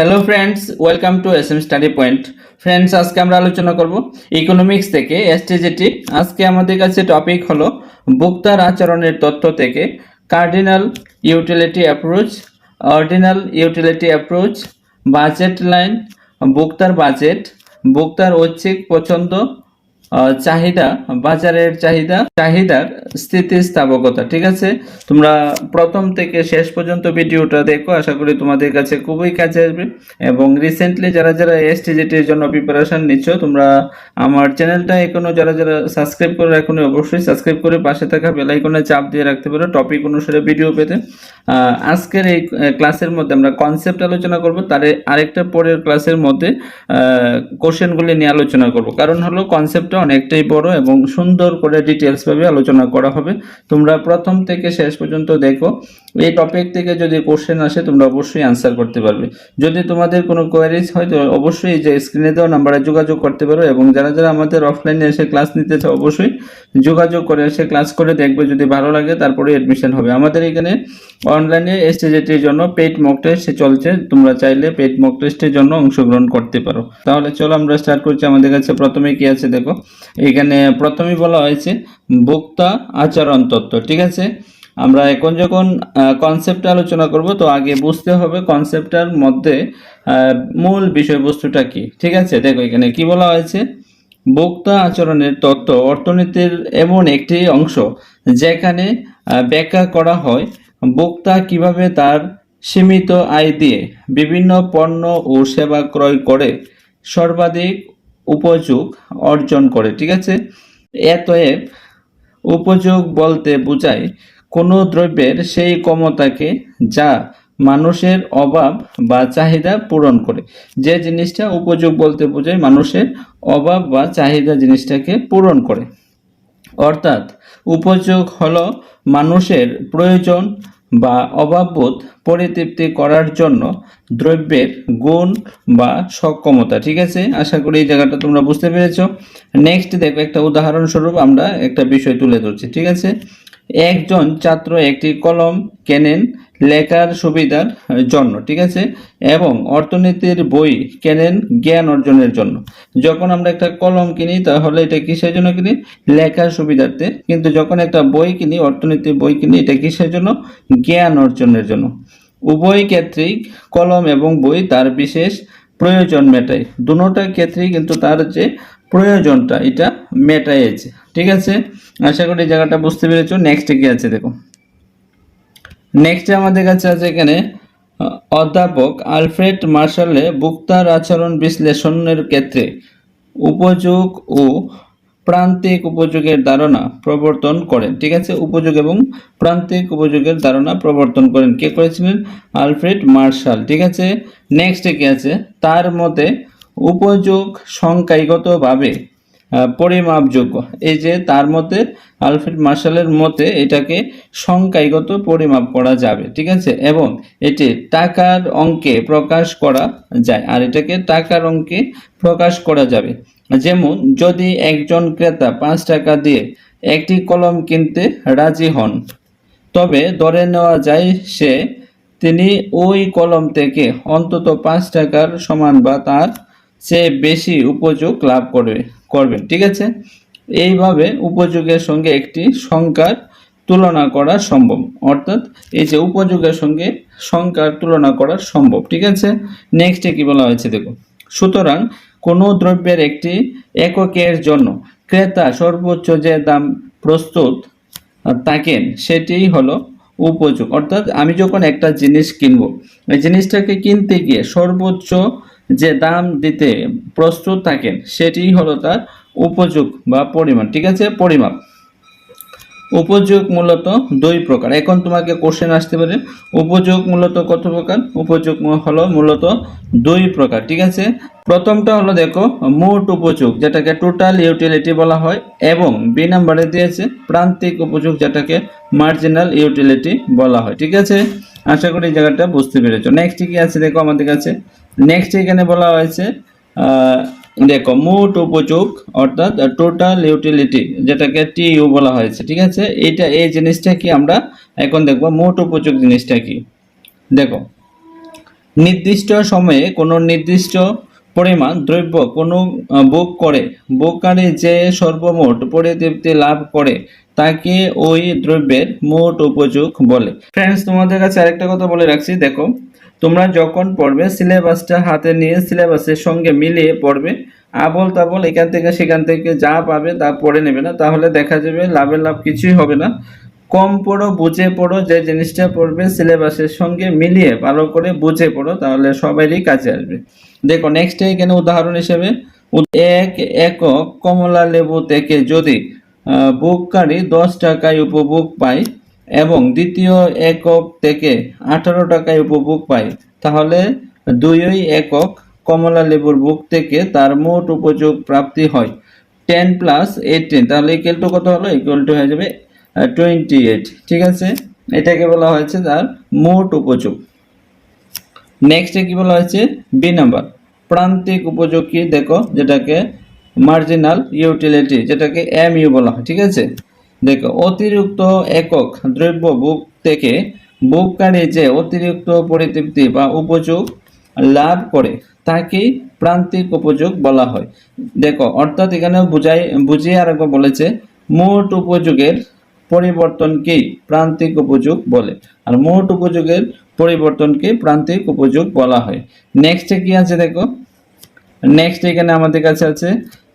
Hello friends welcome to S M study point friends আজকে আমরা আলোচনা করব ইকোনমিক্স থেকে এসটিজিটি আজকে আমাদের কাছে টপিক হলো ভোক্তার আচরণের তথ্য থেকে cardinal utility approach ordinal utility approach budget line ভোক্তার বাজেট ভোক্তার ঐচ্ছিক পছন্দ চাহিদা, বাজারের চাহিদা, চাহিদার স্থিতিস্থাপকতা ঠিক আছে? তোমরা প্রথম থেকে শেষ পর্যন্ত ভিডিওটা দেখো, আশা করি তোমাদের কাছে খুবই কাজে আসবে। এবং রিসেন্টলি যারা যারা এসটিজিটির জন্য প্রিপারেশন নিচ্ছ, তোমরা আমার চ্যানেলটা এখনও যারা যারা সাবস্ক্রাইব করে রাখুন অবশ্যই সাবস্ক্রাইব করে পাশে থাকা বেল আইকনে চাপ দিয়ে রাখতে পারো টপিক অনুসারে ভিডিও পেতে। আজকের এই ক্লাসের মধ্যে আমরা কনসেপ্ট আলোচনা করব, তার আরেকটা পরের ক্লাসের মধ্যে কোশ্চেনগুলি নিয়ে আলোচনা করব। কারণ হলো কনসেপ্টটা অনেকটাই বড় এবং সুন্দর করে ডিটেলস ভাবে আলোচনা করা হবে। তোমরা প্রথম থেকে শেষ পর্যন্ত দেখো। এই টপিক থেকে যদি কোশ্চেন আসে, তোমরা অবশ্যই আনসার করতে পারবে। যদি তোমাদের কোনো কোয়ারিজ হয়, তো অবশ্যই যে স্ক্রিনে দেওয়া নাম্বারে যোগাযোগ করতে পারো এবং যারা যারা আমাদের অফলাইনে এসে ক্লাস নিতে চাও, অবশ্যই যোগাযোগ করে এসে ক্লাস করে দেখবে যদি ভালো লাগে তারপরে এডমিশন হবে। আমাদের এখানে অনলাইনে এসটিজিটির জন্য পেইড মক টেস্ট চলছে। তোমরা চাইলে পেইড মক টেস্টের জন্য অংশগ্রহণ করতে পারো। তাহলে চলো আমরা স্টার্ট করছি। আমাদের কাছে প্রথমে কি আছে দেখো। এখানে প্রথমেই বলা হয়েছে, ভোক্তা আচরণ তত্ত্ব, ঠিক আছে? আমরা এখন যখন কনসেপ্ট আলোচনা করব, তো আগে বুঝতে হবে কনসেপ্টটার মধ্যে মূল বিষয়বস্তুটা কি। ঠিক আছে? দেখো, এখানে কি বলা হয়েছে? ভোক্তা আচরণের তত্ত্ব অর্থনীতির এমন একটি অংশ যেখানে ব্যাখ্যা করা হয় ভোক্তা কীভাবে তার সীমিত আয় দিয়ে বিভিন্ন পণ্য ও সেবা ক্রয় করে, সর্বাধিক উপযোগ অর্জন করে। ঠিক আছে? এতএব, উপযোগ বলতে বোঝায় কোনো দ্রব্যের সেই ক্ষমতাকে যা মানুষের অভাব বা চাহিদা পূরণ করে। যে জিনিসটা উপযোগ বলতে বোঝায় মানুষের অভাব বা চাহিদা জিনিসটাকে পূরণ করে। অর্থাৎ উপযোগ হল মানুষের প্রয়োজন বা অভাববোধ পরিতৃপ্তি করার জন্য দ্রব্যের গুণ বা সক্ষমতা। ঠিক আছে? আশা করি এই জায়গাটা তোমরা বুঝতে পেরেছ। নেক্সট দেখো একটা উদাহরণস্বরূপ আমরা একটা বিষয় তুলে ধরছি। ঠিক আছে? একজন ছাত্র একটি কলম কেনেন, লেখার সুবিধার জন্য, ঠিক আছে? এবং অর্থনীতির বই কেনেন জ্ঞান অর্জনের জন্য। যখন আমরা একটা কলম কিনি, তাহলে এটা কিসের জন্য কিনি? লেখার সুবিধার্থে। কিন্তু যখন একটা বই কিনি, অর্থনীতির বই কিনি, এটা কিসের জন্য? জ্ঞান অর্জনের জন্য। উভয় ক্ষেত্রেই কলম এবং বই তার বিশেষ প্রয়োজন মেটায়। দুটোটা ক্ষেত্রেই কিন্তু তার যে প্রয়োজনটা, এটা মেটাইছে ঠিক আছে? আশা করি জায়গাটা বুঝতে পেরেছ। নেক্সটে কি আছে, দেখো। নেক্সটে আমাদের কাছে আছে এখানে অধ্যাপক আলফ্রেড মার্শালে বুক্তার আচরণ বিশ্লেষণের ক্ষেত্রে উপযোগ ও প্রান্তিক উপযোগের ধারণা প্রবর্তন করেন। ঠিক আছে? উপযোগ এবং প্রান্তিক উপযোগের ধারণা প্রবর্তন করেন। কে করেছিলেন? Alfred Marshall. ঠিক আছে? নেক্সটে কি আছে? তার মতে উপযোগ সংখ্যাগতভাবে পরিমাপযোগ্য। এই যে তার মতে আলফ্রেড মার্শালের মতে এটাকে সংখ্যাগত পরিমাপ করা যাবে, ঠিক আছে? এবং এটি টাকার অঙ্কে প্রকাশ করা যায়, আর এটাকে টাকার অঙ্কে প্রকাশ করা যাবে। যেমন, যদি একজন ক্রেতা পাঁচ টাকা দিয়ে একটি কলম কিনতে রাজি হন, তবে ধরে নেওয়া যায় সে, তিনি ওই কলম থেকে অন্তত পাঁচ টাকার সমান বা তার চেয়ে বেশি উপযোগ লাভ করবে। করবেন, ঠিক আছে? এইভাবে উপযোগের সঙ্গে একটি সংখ্যার তুলনা করা সম্ভব। অর্থাৎ এই যে উপযোগের সঙ্গে সংখ্যার তুলনা করা সম্ভব, ঠিক আছে? নেক্সটে কি বলা হয়েছে দেখো সুতরাং কোনো দ্রব্যের একটি এককের জন্য ক্রেতা সর্বোচ্চ যে দাম প্রস্তুত থাকেন সেটিই হলো উপযোগ। অর্থাৎ আমি যখন একটা জিনিস কিনবো, এই জিনিসটাকে কিনতে গিয়ে সর্বোচ্চ যে দাম দিতে প্রস্তুত থাকেন সেটি হলো তার উপযোগ বা পরিমাণ ঠিক আছে? পরিমাপ। উপযোগ মূলত দুই প্রকার। এখন তোমাকে কোশ্চেন আসতে পারে, উপযোগ মূলত কত প্রকার? উপযোগ হলো মূলত দুই প্রকার, ঠিক আছে? প্রথমটা হলো দেখো, মোট উপযোগ, যেটাকে টোটাল ইউটিলিটি বলা হয়, এবং বি নাম্বারে দিয়েছে, প্রান্তিক উপযোগ, যেটাকে মার্জিনাল ইউটিলিটি বলা হয়, ঠিক আছে? আশা করি জায়গাটা বুঝতে পেরেছ। নেক্সট কি আছে দেখো আমাদের কাছে? নেক্সট এখানে বলা হয়েছে দেখো, মোট উপযোগ অর্থাৎ টোটাল ইউটিলিটি যেটাকে টিইউ বলা হয়েছে, ঠিক আছে? এটা এই জিনিসটা কি আমরা এখন দেখব, মোট উপযোগ জিনিসটা কি? দেখো, নির্দিষ্ট সময়ে কোনো নির্দিষ্ট পরিমাণ দ্রব্য কোনো ভোগ করে, ভোগকারী যে সর্বমোট পরিতৃপ্তি লাভ করে, তাকে ওই দ্রব্যের মোট উপযোগ বলে। ফ্রেন্ডস তোমাদের কাছে আরেকটা কথা বলে রাখছি। দেখো তোমরা যখন পড়বে, সিলেবাসটা হাতে নিয়ে সিলেবাসের সঙ্গে মিলিয়ে পড়বে, আবল তাবল এখান থেকে সেখান থেকে যা পাবে তা পড়ে নেবে না। তাহলে দেখা যাবে লাভের লাভ কিছুই হবে না। কম পড়ো, বুঝে পড়ো, যে জিনিসটা পড়বে সিলেবাসের সঙ্গে মিলিয়ে ভালো করে বুঝে পড়ো, তাহলে সবারই কাজে আসবে। দেখো নেক্সট এখানে উদাহরণ হিসেবে এক একক কমলা লেবু থেকে যদি ভোগকারী দশ টাকায় উপভোগ পায় এবং দ্বিতীয় একক থেকে আঠারো টাকায় উপভোগ পায়। তাহলে দুইই একক কমলা লেবুর বুক থেকে তার মোট উপযোগ প্রাপ্তি হয় টেন প্লাস এইটিন। তাহলে ইকুয়াল টু কত হলো? ইকুয়াল টু হয়ে যাবে টোয়েন্টি এইট ঠিক আছে? এটাকে বলা হয়েছে তার মোট উপযোগ। নেক্সটে কি বলা হয়েছে? বি নাম্বার প্রান্তিক উপযোগ কি? দেখো, যেটাকে মার্জিনাল ইউটিলিটি যেটাকে এম ইউ বলা হয়। ঠিক আছে? দেখো, অতিরিক্ত একক দ্রব্য বুক থেকে বুককারী যে অতিরিক্ত পরিতৃপ্তি বা উপযোগ লাভ করে তাকেই প্রান্তিক উপযোগ বলা হয়। দেখো, অর্থাৎ এখানে বুঝাই, বুঝিয়ে আর একবার বলেছে, মোট উপযোগের পরিবর্তনকে প্রান্তিক উপযোগ বলে। আর মোট উপযোগের পরিবর্তনকে প্রান্তিক উপযোগ বলা হয়। নেক্সটে কি আছে দেখো? নেক্সট এখানে আমাদের কাছে আছে,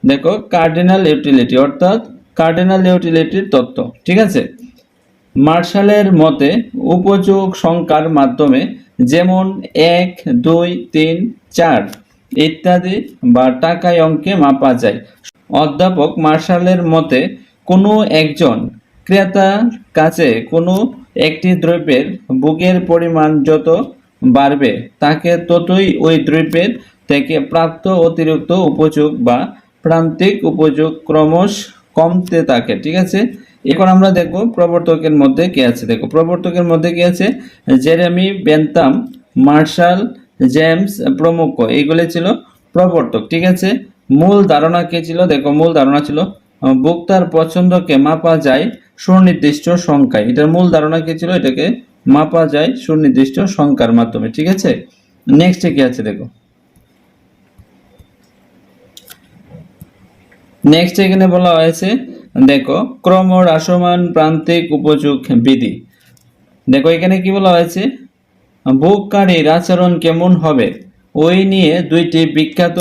দেখো কার্ডিনাল ইউটিলিটি অর্থাৎ কার্ডিনাল ইউটিলিটির তত্ত্ব, ঠিক আছে? মার্শালের মতে উপযোগ সংখ্যার মাধ্যমে যেমন এক, দুই, তিন, চার ইত্যাদি বা টাকায় অঙ্কে মাপা যায়। অধ্যাপক মার্শালের মতে কোনো একজন ক্রেতার কাছে কোনো একটি দ্রব্যের বুকের পরিমাণ যত বাড়বে, তাকে ততই ওই দ্রব্যের থেকে প্রাপ্ত অতিরিক্ত উপযোগ বা প্রান্তিক উপযোগ ক্রমশ কমতে থাকে ঠিক আছে? এখন আমরা দেখব প্রবর্তকের মধ্যে কি আছে। দেখো প্রবর্তকের মধ্যে কি আছে? জেরেমি বেন্তাম মার্শাল জেমস প্রমুখ। এইগুলি ছিল প্রবর্তক ঠিক আছে? মূল ধারণা কি ছিল? দেখো মূল ধারণা ছিল আহ, ভোক্তার পছন্দকে মাপা যায় সুনির্দিষ্ট সংখ্যায়। এটার মূল ধারণা কি ছিল? এটাকে মাপা যায় সুনির্দিষ্ট সংখ্যার মাধ্যমে ঠিক আছে? নেক্সটে কি আছে? দেখো। নেক্সট এখানে বলা হয়েছে, দেখো, ক্রমহ্রাসমান প্রান্তিক উপযোগ বিধি। দেখো, এখানে কি বলা হয়েছে? ভোগকারীর আচরণ কেমন হবে? ওই নিয়ে দুইটি বিখ্যাত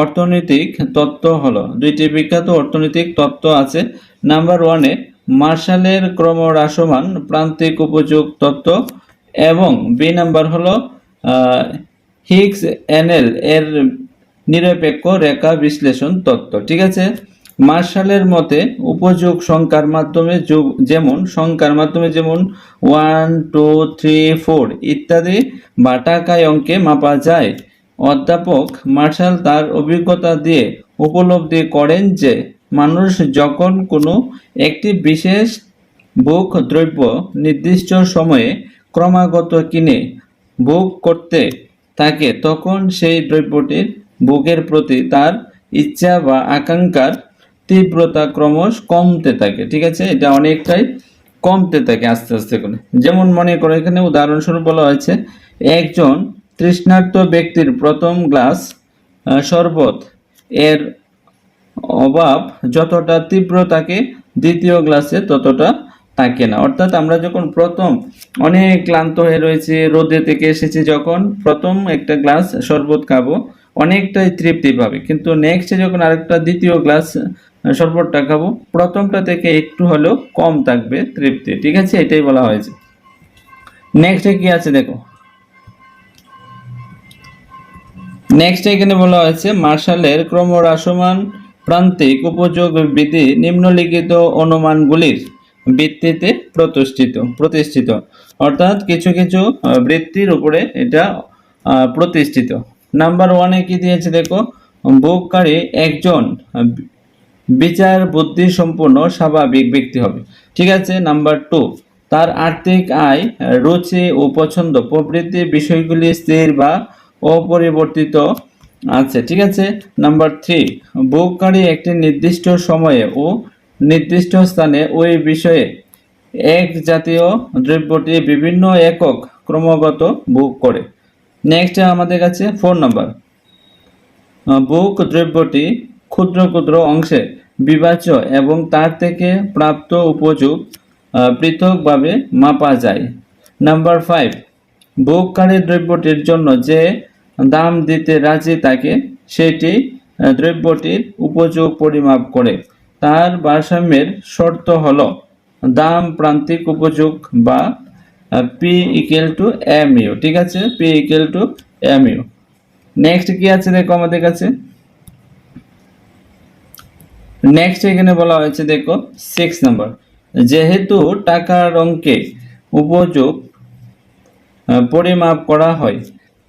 অর্থনৈতিক তত্ত্ব হলো, দুইটি বিখ্যাত অর্থনৈতিক তত্ত্ব আছে। নাম্বার ওয়ানে মার্শালের ক্রমহ্রাসমান প্রান্তিক উপযোগ তত্ত্ব এবং বি নাম্বার হলো হিগস এনএল এর নিরপেক্ষ রেখা বিশ্লেষণ তত্ত্ব, ঠিক আছে? মার্শালের মতে উপযোগ সংখ্যার মাধ্যমে যোগ, যেমন সংখ্যার মাধ্যমে যেমন ওয়ান টু থ্রি ফোর ইত্যাদি বা টাকায় অঙ্কে মাপা যায়। অধ্যাপক মার্শাল তার অভিজ্ঞতা দিয়ে উপলব্ধি করেন যে মানুষ যখন কোনো একটি বিশেষ ভোগ দ্রব্য নির্দিষ্ট সময়ে ক্রমাগত কিনে ভোগ করতে থাকে, তখন সেই দ্রব্যটির ভোগের প্রতি তার ইচ্ছা বা আকাঙ্ক্ষার তীব্রতা ক্রমশ কমতে থাকে, ঠিক আছে? এটা অনেকটাই কমতে থাকে আস্তে আস্তে করে। যেমন মনে করো, এখানে উদাহরণস্বরূপ বলা হয়েছে, একজন তৃষ্ণার্ত ব্যক্তির প্রথম গ্লাস শরবত, এর অভাব যতটা তীব্র থাকে দ্বিতীয় গ্লাসে ততটা থাকে না। অর্থাৎ আমরা যখন প্রথম অনেক ক্লান্ত হয়ে রয়েছে, রোদে থেকে এসেছি, যখন প্রথম একটা গ্লাস শরবত খাব অনেকটাই তৃপ্তি পাবে। কিন্তু নেক্সটে যখন আরেকটা দ্বিতীয় গ্লাস শরবতটা খাব প্রথমটা থেকে একটু হলেও কম থাকবে তৃপ্তি, ঠিক আছে? এটাই বলা হয়েছে। নেক্সটে কি আছে দেখো? নেক্সট এখানে বলা হয়েছে, মার্শালের ক্রমহ্রাসমান প্রান্তিক উপযোগ বৃদ্ধি নিম্নলিখিত অনুমানগুলির ভিত্তিতে প্রতিষ্ঠিত প্রতিষ্ঠিত। অর্থাৎ কিছু কিছু বৃত্তির উপরে এটা প্রতিষ্ঠিত। নাম্বার ওয়ানে কি দিয়েছে দেখো? ভোগকারী একজন বিচার বুদ্ধি সম্পন্ন স্বাভাবিক ব্যক্তি হবে। ঠিক আছে? নাম্বার টু, তার আর্থিক আয়, রুচি ও পছন্দ প্রভৃতি বিষয়গুলি স্থির বা অপরিবর্তিত আছে। ঠিক আছে? নাম্বার থ্রি, ভোগকারী একটি নির্দিষ্ট সময়ে ও নির্দিষ্ট স্থানে ওই বিষয়ে এক জাতীয় দ্রব্যটি বিভিন্ন একক ক্রমাগত ভোগ করে। নেক্সট আমাদের কাছে ফোর নাম্বার বুক দ্রব্যটি ক্ষুদ্র ক্ষুদ্র অংশে বিভাজ্য এবং তার থেকে প্রাপ্ত উপযোগ পৃথকভাবে মাপা যায়। নাম্বার ফাইভ বুককারী দ্রব্যটির জন্য যে দাম দিতে রাজি থাকে সেটি দ্রব্যটির উপযোগ পরিমাপ করে। তার ভারসাম্যের শর্ত হলো দাম প্রান্তিক উপযোগ বা P equal to M U ঠিক আছে? P equal to M U next কি আছে দেখো আমাদের কাছে? নেক্সট এখানে বলা হয়েছে, দেখো সিক্স নাম্বার যেহেতু টাকার অঙ্কে উপযোগ পরিমাপ করা হয়,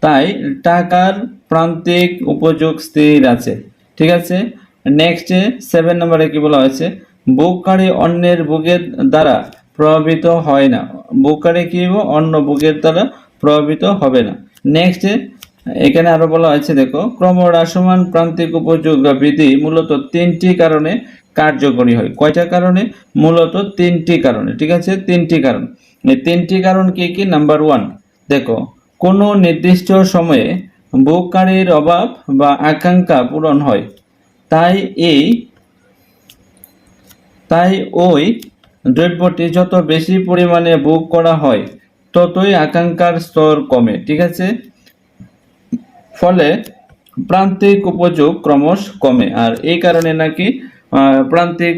তাই টাকার প্রান্তিক উপযোগ স্থির আছে, ঠিক আছে? নেক্সটে সেভেন নম্বরে কি বলা হয়েছে? বুককারী অন্যের বুকের দ্বারা প্রভাবিত হয় না। বুককারী কি? অন্য বুকের দ্বারা প্রভাবিত হবে না। নেক্সটে এখানে আরও বলা হয়েছে, দেখো, ক্রমহ্রাসমান প্রান্তিক উপযোগ বিধি মূলত তিনটি কারণে কার্যকরী হয়। কয়টা কারণে? মূলত তিনটি কারণে, ঠিক আছে? তিনটি কারণ। তিনটি কারণ কি কি? নাম্বার ওয়ান দেখো, কোনো নির্দিষ্ট সময়ে বুককারীর অভাব বা আকাঙ্ক্ষা পূরণ হয়। তাই এই, তাই ওই দ্রব্যটি যত বেশি পরিমাণে বুক করা হয়, ততই আকাঙ্ক্ষার স্তর কমে, ঠিক আছে? ফলে প্রান্তিক উপযোগ ক্রমশ কমে, আর এই কারণে নাকি প্রান্তিক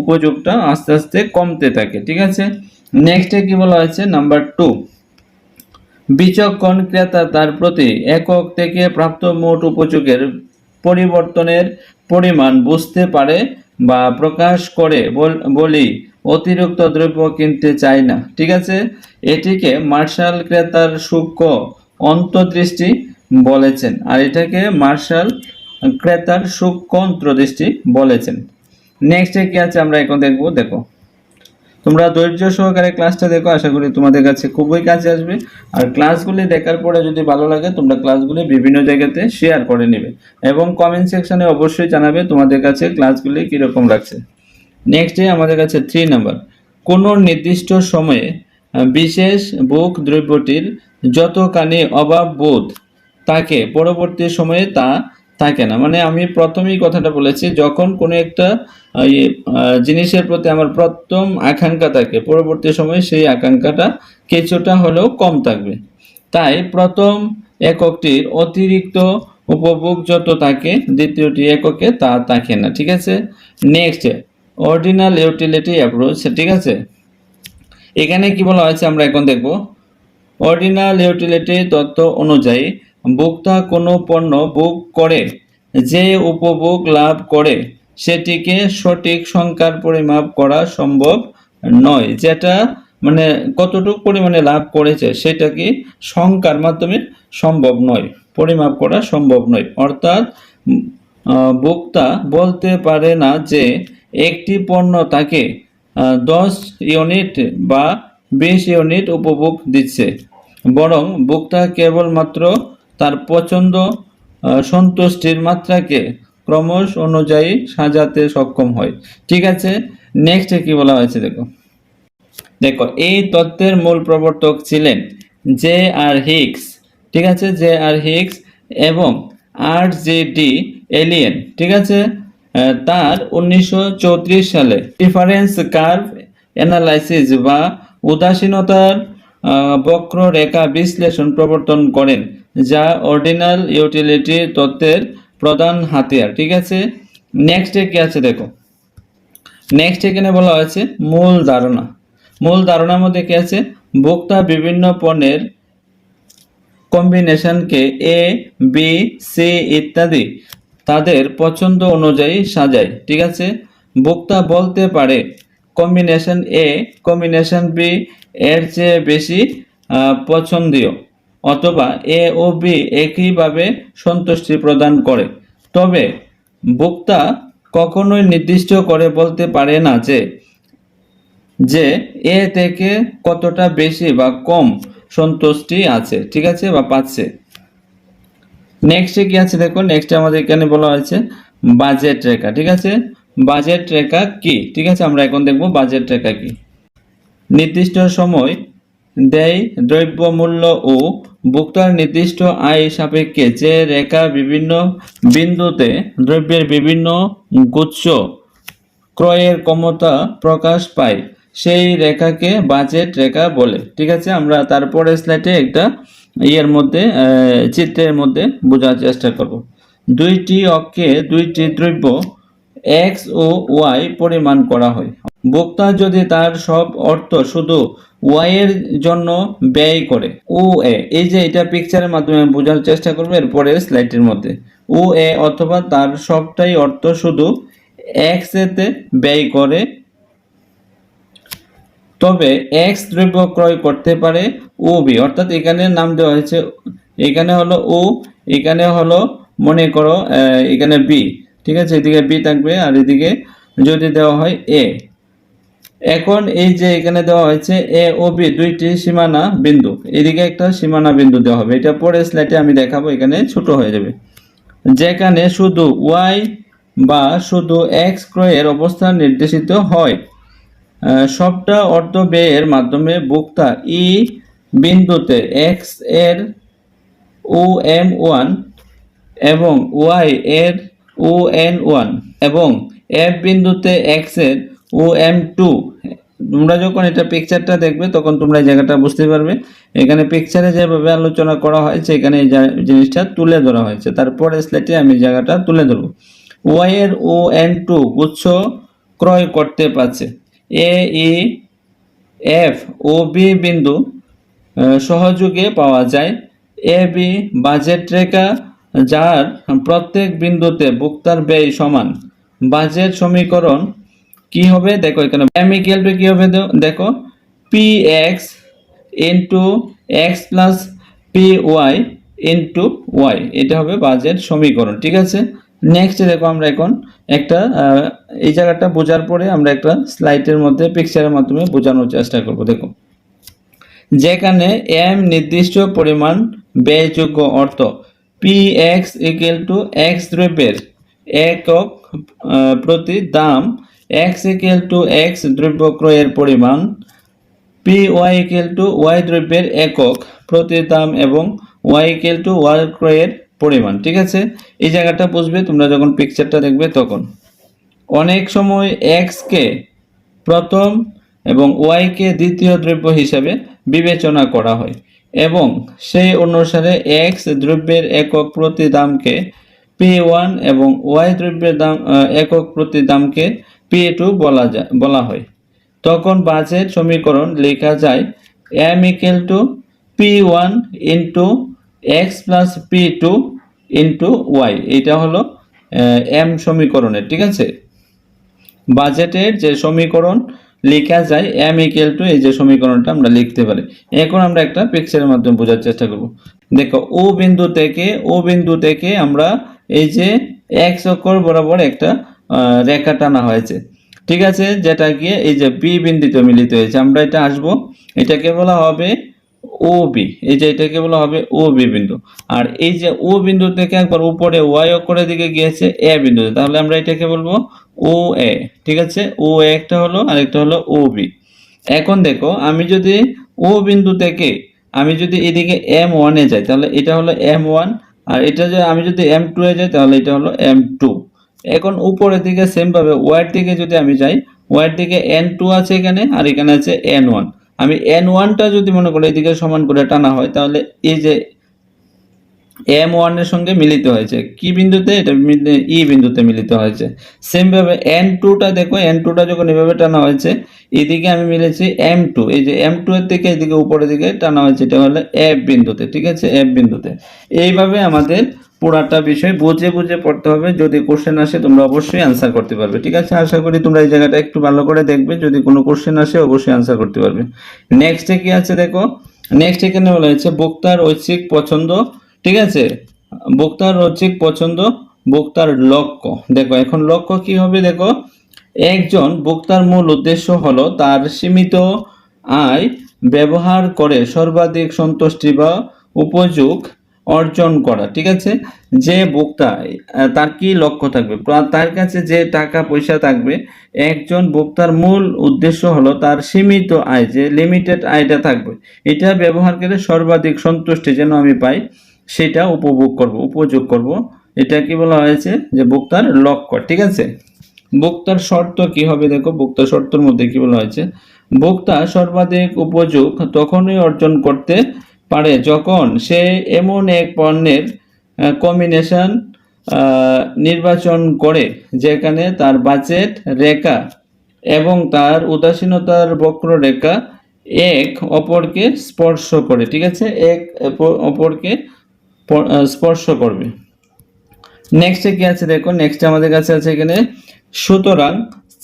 উপযোগটা আস্তে আস্তে কমতে থাকে, ঠিক আছে? নেক্সটে কি বলা হয়েছে? নাম্বার টু বিচক্ষণ ক্রেতা তার প্রতি একক থেকে প্রাপ্ত মোট উপযোগের পরিবর্তনের পরিমাণ বুঝতে পারে বা প্রকাশ করে বলি অতিরিক্ত দ্রব্য কিনতে চায় না। ঠিক আছে? এটিকে মার্শাল ক্রেতার সূক্ষ্ম অন্তর্দৃষ্টি বলেছেন আর এটাকে মার্শাল ক্রেতার সূক্ষ্ম অন্তর্দৃষ্টি বলেছেন। নেক্সটে কি আছে আমরা এখন দেখব? দেখো। তোমরা ধৈর্য সহকারে ক্লাসটা দেখো, আশা করি তোমাদের কাছে খুবই কাজে আসবে। আর ক্লাসগুলি দেখার পরে যদি ভালো লাগে, তোমরা ক্লাসগুলি বিভিন্ন জায়গাতে শেয়ার করে নেবে। এবং কমেন্ট সেকশনে অবশ্যই জানাবে তোমাদের কাছে ক্লাসগুলি কীরকম লাগছে। নেক্সটে আমাদের কাছে থ্রি নাম্বার কোনো নির্দিষ্ট সময়ে বিশেষ বুক দ্রব্যটির যতখানি অভাব বোধ থাকে পরবর্তী সময়ে তা থাকে না। মানে আমি প্রথমেই কথাটা বলেছি যখন কোনো একটা ইয়ে, জিনিসের প্রতি আমার প্রথম আকাঙ্ক্ষা থাকে পরবর্তী সময়ে সেই আকাঙ্ক্ষাটা কিছুটা হলেও কম থাকবে। তাই প্রথম এককটির অতিরিক্ত উপভোগ যত থাকে দ্বিতীয়টি এককে তা থাকে না ঠিক আছে? নেক্সট অর্ডিনাল ইউটিলিটি অ্যাপ্রোচ ঠিক আছে? এখানে কি বলা হয়েছে আমরা এখন দেখব। অর্ডিনাল ইউটিলিটি তত্ত্ব অনুযায়ী ভোক্তা কোনো পণ্য বুক করে, যে উপভোগ লাভ করে, সেটিকে সঠিক সংখ্যার পরিমাপ করা সম্ভব নয়। যেটা মানে কতটুকু পরিমাণে লাভ করেছে, সেটা কি সংখ্যার মাধ্যমে সম্ভব নয়, পরিমাপ করা সম্ভব নয়। অর্থাৎ ভোক্তা বলতে পারে না যে একটি পণ্য তাকে দশ ইউনিট বা বিশ ইউনিট উপভোগ দিচ্ছে। বরং ভোক্তা কেবলমাত্র তার পছন্দ সন্তুষ্টির মাত্রাকে ক্রমশ অনুযায়ী সাজাতে সক্ষম হয়। ঠিক আছে? নেক্সট কি বলা হয়েছে দেখো। দেখো, এই তত্ত্বের মূল প্রবর্তক ছিলেন জে আর হিক্স। ঠিক আছে? জে আর হিক্স এবং আর জে ডি এলিয়েন। ঠিক আছে? তার উনিশশো চৌত্রিশ সালে ডিফারেন্স কার্ভ অ্যানালাইসিস বা উদাসীনতার বক্ররেখা বিশ্লেষণ প্রবর্তন করেন, যা অর্ডিনাল ইউটিলিটি তত্ত্বের প্রধান হাতিয়ার। ঠিক আছে? নেক্সটে কি আছে দেখো? নেক্সট এখানে বলা হয়েছে মূল ধারণা। মূল ধারণার মধ্যে কি আছে? ভোক্তা বিভিন্ন পণ্যের কম্বিনেশনকে এ বি সি ইত্যাদি তাদের পছন্দ অনুযায়ী সাজায়, ঠিক আছে? ভোক্তা বলতে পারে কম্বিনেশন এ কম্বিনেশন বি এর চেয়ে বেশি পছন্দীয়, অথবা এ ও বি একইভাবে সন্তুষ্টি প্রদান করে। তবে ভোক্তা কখনোই নির্দিষ্ট করে বলতে পারে না যে যে এ থেকে কতটা বেশি বা কম সন্তুষ্টি আছে, ঠিক আছে? বা পাচ্ছে। নেক্সটে কি আছে দেখো নেক্সট আমাদের এখানে বলা হয়েছে বাজেট রেখা, ঠিক আছে? বাজেট রেখা কি? ঠিক আছে, আমরা এখন দেখব বাজেট রেখা কি। নির্দিষ্ট সময় দেয় দ্রব্য মূল্য ও ভোক্তার নির্দিষ্ট আয় সাপেক্ষে যে রেখা বিভিন্ন বিন্দুতে দ্রব্যের বিভিন্ন গুচ্ছ ক্রয়ের ক্ষমতা প্রকাশ পায়, সেই রেখাকে বাজেট রেখা বলে। ঠিক আছে, আমরা তারপরে স্লাইডে একটা ইয়ের মধ্যে চিত্রের মধ্যে বোঝার চেষ্টা করব। দুইটি অক্ষে দুইটি দ্রব্য এক্স ও ওয়াই পরিমাণ করা হয়। ভোক্তা যদি তার সব অর্থ শুধু ওয়াই এর জন্য ব্যয় করে, ও, এ, এই যে এটা পিকচারের মাধ্যমে বোঝার চেষ্টা করবে এরপরে স্লাইডের মধ্যে। ও, এ, অথবা তার সবটাই অর্থ শুধু এক্স এতে ব্যয় করে, তবে এক্স দ্রব্য ক্রয় করতে পারে ও বি, অর্থাৎ এখানে নাম দেওয়া হয়েছে, এখানে হলো ও, এখানে হলো মনে করো এখানে বি, ঠিক আছে? এদিকে বি থাকবে আর এদিকে যদি দেওয়া হয় এ। এখন এই যে এখানে দেওয়া হয়েছে এ ও বি, দুইটি সীমানা বিন্দু। এদিকে একটা সীমানা বিন্দু দেওয়া হবে। এটা পরে স্লাইডে আমি দেখাবো, এখানে ছোট হয়ে যাবে। যেখানে শুধু ওয়াই বা শুধু এক্স ক্রয়ের অবস্থান নির্দেশিত হয়। সবটা অর্থ ব্যয়ের মাধ্যমে ভোক্তা ই বিন্দুতে এক্সের ও এম ওয়ান এবং ওয়াই এর ও এন ওয়ান এবং এফ বিন্দুতে এক্সের ও এম টু তোমরা যখন এটা পিকচারটা দেখবে, তখন তোমরা এই জায়গাটা বুঝতে পারবে। এখানে পিকচারে যেভাবে আলোচনা করা হয়েছে, এখানে এই জিনিসটা তুলে ধরা হয়েছে। তারপরে স্লেটে আমি জায়গাটা তুলে ধরবো। ওয়াই এর ও এন টু গুচ্ছ ক্রয় করতে পারছে। এ ই এফ ও বি বিন্দু সহযোগে পাওয়া যায়। এ বি বাজেট রেখা যার প্রত্যেক বিন্দুতে ভোক্তার ব্যয় সমান। বাজেট সমীকরণ কি হবে? দেখো এখানে এম ইকুয়াল টু কি হবে? দেখো। P X into X plus P Y into Y এটা হবে বাজেট সমীকরণ, ঠিক আছে? নেক্সট দেখো আমরা এখন একটা এই জায়গাটা বোঝার পরে আমরা একটা স্লাইডের মধ্যে পিকচারের মাধ্যমে বোঝানোর চেষ্টা করব। দেখো। যেখানে এম নির্দিষ্ট পরিমাণ ব্যয়যোগ্য অর্থ P X equal to X দ্রব্যের একক প্রতি দাম এক্স ইকুয়াল টু এক্স দ্রব্য ক্রয়ের পরিমাণ P Y equal to Y দ্রব্যের একক, প্রতি দাম এবং ওয়াই ইকুয়াল টু ওয়াই ক্রয়ের পরিমাণ, ঠিক আছে? এই জায়গাটা বুঝবে, তোমরা যখন পিকচারটা দেখবে তখন। অনেক সময় এক্সকে প্রথম এবং ওয়াইকে দ্বিতীয় দ্রব্য হিসাবে বিবেচনা করা হয় এবং সেই অনুসারে এক্স দ্রব্যের একক প্রতি দামকে পি ওয়ান এবং ওয়াই দ্রব্যের দাম একক প্রতি দামকে পি টু বলা যায় বলা হয়। তখন বাজেট সমীকরণ লেখা যায় M equal to P one into X plus P two into Y এটা হলো এম সমীকরণের, ঠিক আছে? বাজেটের যে সমীকরণ লেখা যায় এম ইকুয়াল টু এই যে সমীকরণটা আমরা লিখতে পারি। এখন আমরা একটা পিকচারের মাধ্যমে বোঝার চেষ্টা করব। দেখো, ও বিন্দু থেকে, ও বিন্দু থেকে আমরা এই যে এক্স অক্ষর বরাবর একটা রেখা টানা হয়েছে। ঠিক আছে? যেটা গিয়ে এই যে বি বিন্দুতে মিলিত হয়েছে। আমরা এটা আসব। এটাকে বলা হবে ও বি এই যে এটাকে বলা হবে ও বি বিন্দু। আর এই যে ও বিন্দু থেকে একবার উপরে ওয়াই অক্ষরের দিকে গিয়েছে এ বিন্দুতে, তাহলে আমরা এটাকে বলব ও এ ঠিক আছে? ও এ একটা হলো আর একটা হলো ও বি এখন দেখো, আমি যদি ও বিন্দু থেকে, আমি যদি এদিকে এম ওয়ানে যাই, তাহলে এটা হলো এম ওয়ান আর এটা যে আমি যদি এম টু এ যাই, তাহলে এটা হলো এম টু এখন উপরের দিকে সেম ভাবে ওয়াইয়ের দিকে যদি আমি যাই ওয়াইয়ের দিকে এন টু আছে এখানে, আর এখানে আছে এন ওয়ান আমি এন ওয়ানটা যদি মনে করি, এদিকে সমান করে টানা হয়, তাহলে এই যে এম ওয়ানের সঙ্গে মিলিত হয়েছে, কি বিন্দুতে? এটা ই বিন্দুতে মিলিত হয়েছে। সেমভাবে এন টুটা দেখো এন টুটা যখন এভাবে টানা হয়েছে, এদিকে আমি মিলেছি এম টু এই যে এম টু এর থেকে এদিকে উপরের দিকে টানা হয়েছে, এটা হলো এফ বিন্দুতে, ঠিক আছে? এফ বিন্দুতে। এইভাবে আমাদের পুরাটা বিষয় বুঝে বুঝে পড়তে হবে। যদি কোশ্চেন আসে তোমরা অবশ্যই অ্যান্সার করতে পারবে। ঠিক আছে? আশা করি তোমরা এই জায়গাটা একটু ভালো করে দেখবে। যদি কোনো কোশ্চেন আসে অবশ্যই অ্যান্সার করতে পারবে। নেক্সটে কি আছে দেখো? নেক্সট এখানে বলা হয়েছে, বক্তার ঐচ্ছিক পছন্দ। ঠিক আছে? বক্তার ঐচ্ছিক পছন্দ, বক্তার লক্ষ্য। দেখো, এখন লক্ষ্য কি হবে দেখো? একজন বক্তার মূল উদ্দেশ্য হলো তার সীমিত আয় ব্যবহার করে সর্বাধিক সন্তুষ্টি বা উপযোগ অর্জন করা ঠিক আছে? যে আহ, তার কি লক্ষ্য থাকবে? তার কাছে যে টাকা পয়সা থাকবে একজন ভোক্তার মূল উদ্দেশ্য হলো তার সীমিত আয় যে লিমিটেড আয়টা থাকবে। এটা ব্যবহার করে সর্বাধিক সন্তুষ্টি যেন আমি পাই সেটা উপভোগ করব উপযোগ করব। এটা কি বলা হয়েছে? যে ভোক্তার লক্ষ্য ঠিক আছে? ভোক্তার শর্ত কি হবে দেখো ভোক্তার শর্তের মধ্যে কি বলা হয়েছে? ভোক্তা সর্বাধিক উপযোগ তখনই অর্জন করতে পারে যখন সে এমন এক পণ্যের কম্বিনেশন নির্বাচন করে, যেখানে তার বাজেট রেখা এবং তার উদাসীনতার বক্ররেখা এক অপরকে স্পর্শ করে, ঠিক আছে? এক অপরকে স্পর্শ করবে। নেক্সটে কি আছে? দেখো নেক্সট আমাদের কাছে আছে এখানে, সুতরাং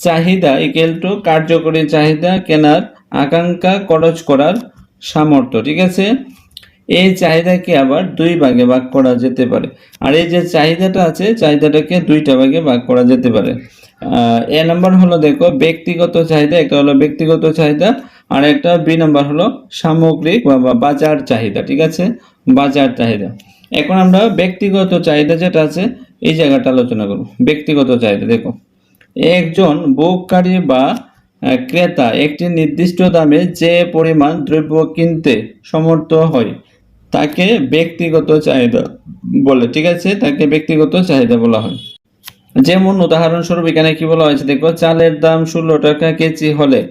চাহিদা ইকুয়াল টু কার্যকরী চাহিদা কেনার আকাঙ্ক্ষা খরচ করার সামর্থ্য, ঠিক আছে? এই চাহিদাকে আবার দুই ভাগে ভাগ করা যেতে পারে। আর এই যে চাহিদাটা আছে, চাহিদাটাকে দুইটা ভাগে ভাগ করা যেতে পারে। এ নাম্বার হলো, দেখো, ব্যক্তিগত চাহিদা, একটা হলো ব্যক্তিগত চাহিদা, আর একটা বি নাম্বার হলো সামগ্রিক বা বাজার চাহিদা, ঠিক আছে? বাজার চাহিদা। এখন আমরা ব্যক্তিগত চাহিদা যেটা আছে, এই জায়গাটা আলোচনা করব। ব্যক্তিগত চাহিদা, দেখো। একজন ভোগকারী বা ক্রেতা একটি নির্দিষ্ট দামে যে পরিমাণ দ্রব্য কিনতে সমর্থ হয়, তাকে ব্যক্তিগত চাহিদা বলে, ঠিক আছে? তাকে ব্যক্তিগত চাহিদা বলা হয়। যেমন উদাহরণস্বরূপ, এখানে কি বলা হয়েছে? দেখো, চালের দাম ষোলো টাকা কেজি হলে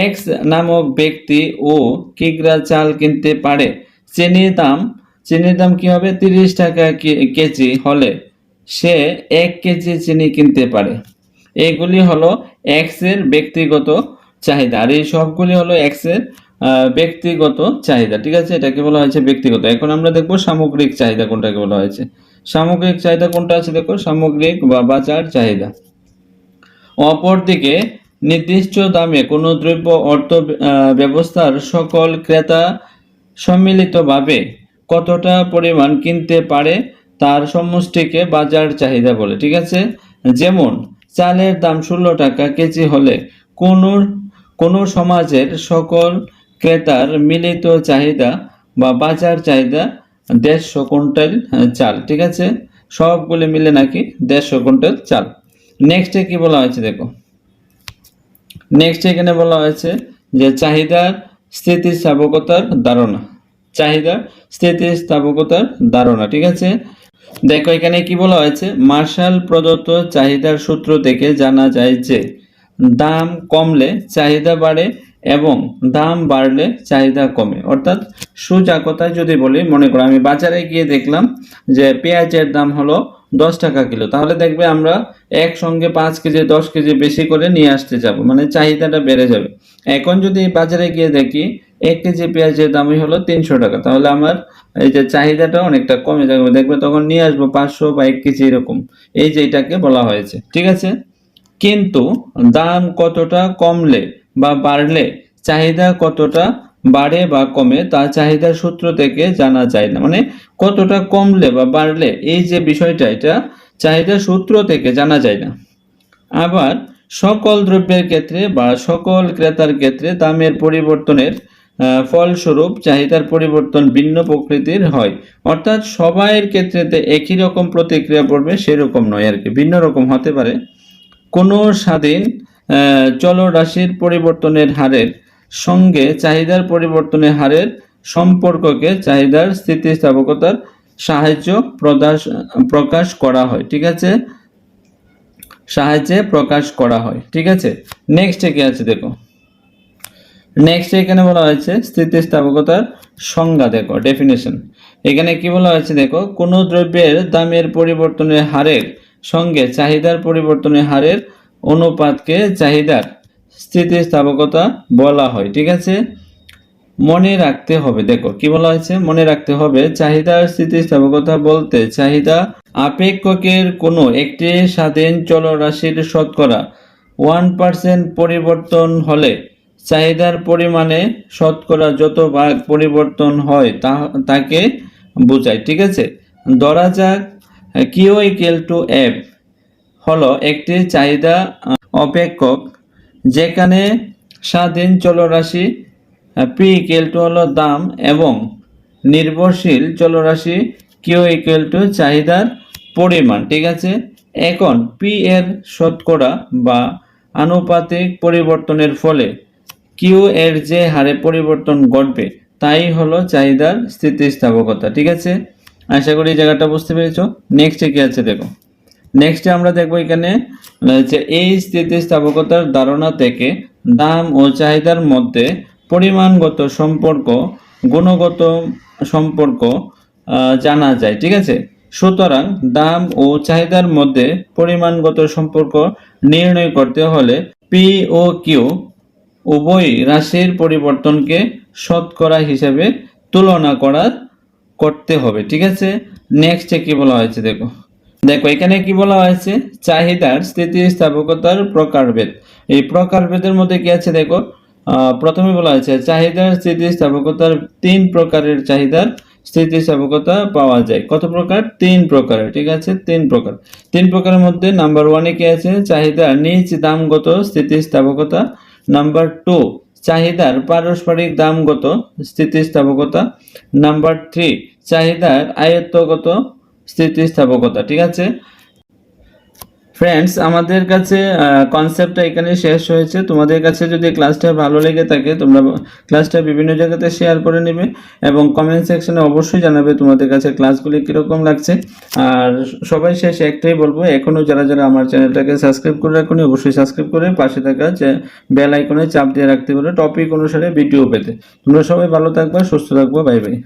এক্স নামক ব্যক্তি ও কিগ্রা চাল কিনতে পারে। চিনির দাম চিনির দাম কি হবে? তিরিশ টাকা কেজি হলে সে এক কেজি চিনি কিনতে পারে। এইগুলি হলো এক্সের ব্যক্তিগত চাহিদা। আর এই সবগুলি হলো এক্সের ব্যক্তিগত চাহিদা, ঠিক আছে? এটাকে বলা হয়েছে ব্যক্তিগত। এখন আমরা দেখব সামগ্রিক চাহিদা কোনটাকে বলা হয়েছে। সামগ্রিক চাহিদা কোনটা আছে দেখো? সামগ্রিক বা বাজার চাহিদা। অপরদিকে নির্দিষ্ট দামে কোনো দ্রব্য, অর্থ ব্যবস্থার সকল ক্রেতা সম্মিলিতভাবে কতটা পরিমাণ কিনতে পারে তার সমষ্টিকে বাজার চাহিদা বলে, ঠিক আছে? যেমন চালের দাম ষোলো টাকা কেজি হলে কোনো কোনো সমাজের সকল ক্রেতার মিলিত চাহিদা বা বাজার চাহিদা দেড়শো কুইন্টাল চাল, ঠিক আছে? সবগুলি মিলে নাকি দেড়শো কুইন্টাল চাল। নেক্সটে কি বলা হয়েছে দেখো? নেক্সট এখানে বলা হয়েছে যে চাহিদার স্থিতিস্থাপকতার ধারণা। চাহিদার স্থিতিস্থাপকতার ধারণা, ঠিক আছে? দেখো, এখানে কি বলা হয়েছে? মার্শাল প্রদত্ত চাহিদার সূত্র থেকে জানা যায় যে, দাম কমলে চাহিদা বাড়ে এবং দাম বাড়লে চাহিদা কমে। অর্থাৎ সোজা কথায় যদি বলি, মনে করো আমি বাজারে গিয়ে দেখলাম যে পেঁয়াজের দাম হলো দশ টাকা কিলো। তাহলে দেখবে আমরা একসঙ্গে পাঁচ কেজি, দশ কেজি বেশি করে নিয়ে আসতে যাব। মানে চাহিদাটা বেড়ে যাবে। এখন যদি বাজারে গিয়ে দেখি এক কেজি পেঁয়াজের দামই হলো তিনশো টাকা। তাহলে আমার এই যে চাহিদাটা অনেকটা কমে যাবে। দেখবে তখন নিয়ে আসব পাঁচশো বা এক কেজি এরকম। এই যে এটাকে বলা হয়েছে। ঠিক আছে? কিন্তু দাম কতটা কমলে বা বাড়লে, চাহিদা কতটা বাড়ে বা কমে, তা চাহিদার সূত্র থেকে জানা যায় না। মানে কতটা কমলে বা বাড়লে, এই যে বিষয়টা, এটা চাহিদার সূত্র থেকে জানা যায় না। আবার সকল দ্রব্যের ক্ষেত্রে বা সকল ক্রেতার ক্ষেত্রে দামের পরিবর্তনের ফলস্বরূপ চাহিদার পরিবর্তন ভিন্ন প্রকৃতির হয়। অর্থাৎ সবাইয়ের ক্ষেত্রে একই রকম প্রতিক্রিয়া পড়বে, সেরকম নয় আর কি, ভিন্ন রকম হতে পারে। কোনো স্বাধীন চলরাশির পরিবর্তনের হারের সঙ্গে চাহিদার পরিবর্তনের হারের সম্পর্ককে চাহিদার স্থিতিস্থাপকতার সাহায্য প্রদাস, প্রকাশ করা হয়, ঠিক আছে? সাহায্যে প্রকাশ করা হয়, ঠিক আছে? নেক্সট কি আছে দেখো? নেক্সট এখানে বলা হয়েছে স্থিতিস্থাপকতার সংজ্ঞা, দেখো ডেফিনেশন এখানে কি বলা হয়েছে, দেখো, কোনো দ্রব্যের দামের পরিবর্তনের হারের সঙ্গে চাহিদার পরিবর্তনের হারের অনুপাতকে চাহিদার স্থিতিস্থাপকতা বলা হয়, ঠিক আছে? মনে রাখতে হবে, দেখো, কি বলা হয়েছে? মনে রাখতে হবে, চাহিদার স্থিতিস্থাপকতা বলতে চাহিদা আপেক্ষকের কোনো একটি স্বাধীন চলরাশির শতকরা ওয়ান পার্সেন্ট পরিবর্তন হলে চাহিদার পরিমাণে শতকরা যত ভাগ পরিবর্তন হয় তাকে বোঝায়, ঠিক আছে? ধরা যাক কিউ ইকুয়াল টু এফ হলো একটি চাহিদা অপেক্ষক, যেখানে স্বাধীন চলরাশি পি ইকুয়াল টু হলো দাম এবং নির্ভরশীল চলরাশি কিউ ইকুয়াল টু চাহিদার পরিমাণ, ঠিক আছে? এখন পি এর শতকরা বা আনুপাতিক পরিবর্তনের ফলে কিউ এর যে হারে পরিবর্তন ঘটবে, তাই হলো চাহিদার স্থিতিস্থাপকতা, ঠিক আছে? আশা করি এই জায়গাটা বুঝতে পেরেছ। নেক্সটে কি আছে দেখো। নেক্সটে আমরা দেখব এখানে যে এই স্থিতিস্থাপকতার ধারণা থেকে দাম ও চাহিদার মধ্যে পরিমাণগত সম্পর্ক, গুণগত সম্পর্ক জানা যায়, ঠিক আছে? সুতরাং দাম ও চাহিদার মধ্যে পরিমাণগত সম্পর্ক নির্ণয় করতে হলে পি ও কিউ উভয় রাশির পরিবর্তনকে শতকরা হিসাবে তুলনা করার করতে হবে, ঠিক আছে? নেক্সটে কি বলা হয়েছে দেখো। দেখো, এখানে কি বলা হয়েছে? চাহিদার স্থিতিস্থাপকতার প্রকারভেদ। এই প্রকারভেদের মধ্যে কি আছে দেখো? প্রথমে বলা হয়েছে, চাহিদার স্থিতিস্থাপকতার তিন প্রকারের চাহিদার স্থিতিস্থাপকতা পাওয়া যায়। কত প্রকার? তিন প্রকারের, ঠিক আছে? তিন প্রকার। তিন প্রকারের মধ্যে নাম্বার ওয়ানে কি আছে? চাহিদার নিজ দামগত স্থিতিস্থাপকতা নাম্বার টু চাহিদার পারস্পরিক দামগত স্থিতিস্থাপকতা। নাম্বার থ্রি চাহিদার আয়ত্তগত স্থিতিস্থাপকতা ঠিক আছে? ফ্রেন্ডস আমাদের কাছে কনসেপ্টটা এখানে শেষ হয়েছে। তোমাদের কাছে যদি ক্লাসটা ভালো লেগে থাকে, তোমরা ক্লাসটা বিভিন্ন জায়গাতে শেয়ার করে নেবে এবং কমেন্ট সেকশনে অবশ্যই জানাবে তোমাদের কাছে ক্লাসগুলি কীরকম লাগছে। আর সবাই শেষে একটাই বলব এখনও যারা যারা আমার চ্যানেলটাকে সাবস্ক্রাইব করে রাখুনি, অবশ্যই সাবস্ক্রাইব করে পাশে থাকা বেল আইকনে চাপ দিয়ে রাখতে পারো। টপিক অনুসারে ভিডিও পেতে। তোমরা সবাই ভালো থাকবে, সুস্থ থাকব বাই বাই